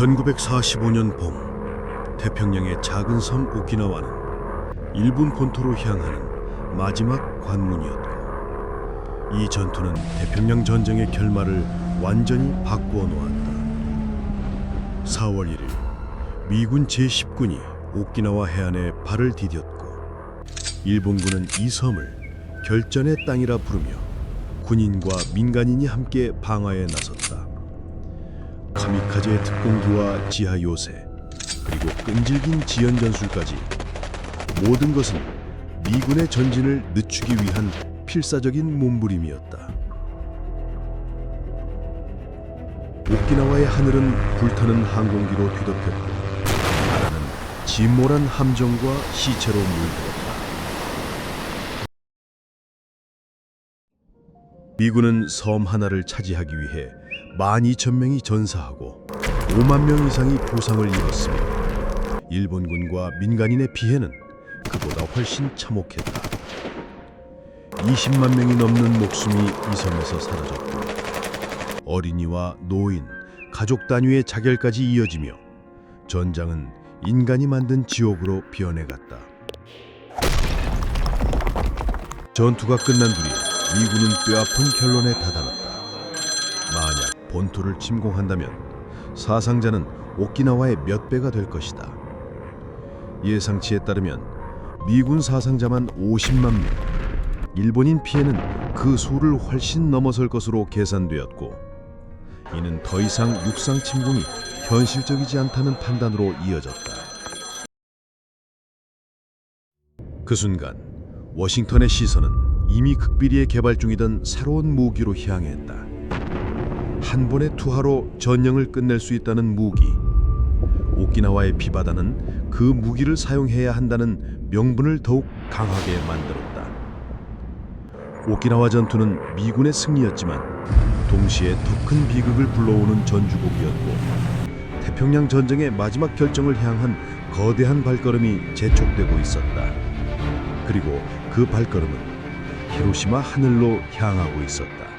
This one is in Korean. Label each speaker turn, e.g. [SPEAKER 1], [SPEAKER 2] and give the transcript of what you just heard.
[SPEAKER 1] 1945년 봄 태평양의 작은 섬 오키나와는 일본 본토로 향하는 마지막 관문이었고 이 전투는 태평양 전쟁의 결말을 완전히 바꾸어 놓았다. 4월 1일 미군 제10군이 오키나와 해안에 발을 디뎠고 일본군은 이 섬을 결전의 땅이라 부르며 군인과 민간인이 함께 방어에 나섰다. 카미카제 특공기와 지하 요새 그리고 끈질긴 지연 전술까지 모든 것은 미군의 전진을 늦추기 위한 필사적인 몸부림이었다. 오키나와의 하늘은 불타는 항공기로 뒤덮였고 나라는 진몰한 함정과 시체로 물들었다. 미군은 섬 하나를 차지하기 위해 12,000명이 전사하고 5만 명 이상이 부상을 입었으며 일본군과 민간인의 피해는 그보다 훨씬 참혹했다. 20만 명이 넘는 목숨이 이 섬에서 사라졌고 어린이와 노인, 가족 단위의 자결까지 이어지며 전장은 인간이 만든 지옥으로 변해갔다. 전투가 끝난 뒤에 미군은 뼈아픈 결론에 다다랐다. 본토를 침공한다면 사상자는 오키나와의 몇 배가 될 것이다. 예상치에 따르면 미군 사상자만 50만 명, 일본인 피해는 그 수를 훨씬 넘어설 것으로 계산되었고 이는 더 이상 육상 침공이 현실적이지 않다는 판단으로 이어졌다. 그 순간 워싱턴의 시선은 이미 극비리에 개발 중이던 새로운 무기로 향했다. 한 번의 투하로 전령을 끝낼 수 있다는 무기. 오키나와의 피바다는 그 무기를 사용해야 한다는 명분을 더욱 강하게 만들었다. 오키나와 전투는 미군의 승리였지만 동시에 더 큰 비극을 불러오는 전주곡이었고 태평양 전쟁의 마지막 결정을 향한 거대한 발걸음이 재촉되고 있었다. 그리고 그 발걸음은 히로시마 하늘로 향하고 있었다.